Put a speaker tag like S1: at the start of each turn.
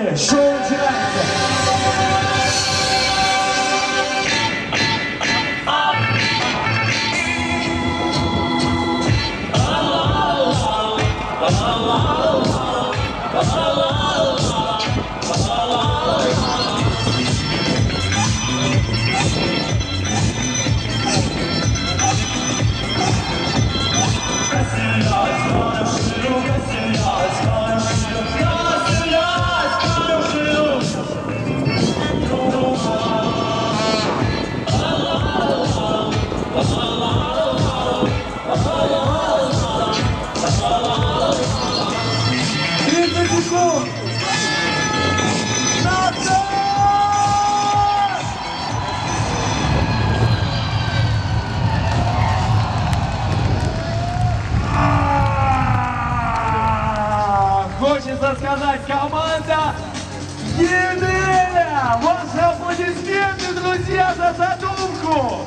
S1: Schön vielleicht. Allah, Allah, Allah, Allah. А, Хочется сказать, команда Еделя! Ваши аплодисменты, друзья, за задумку!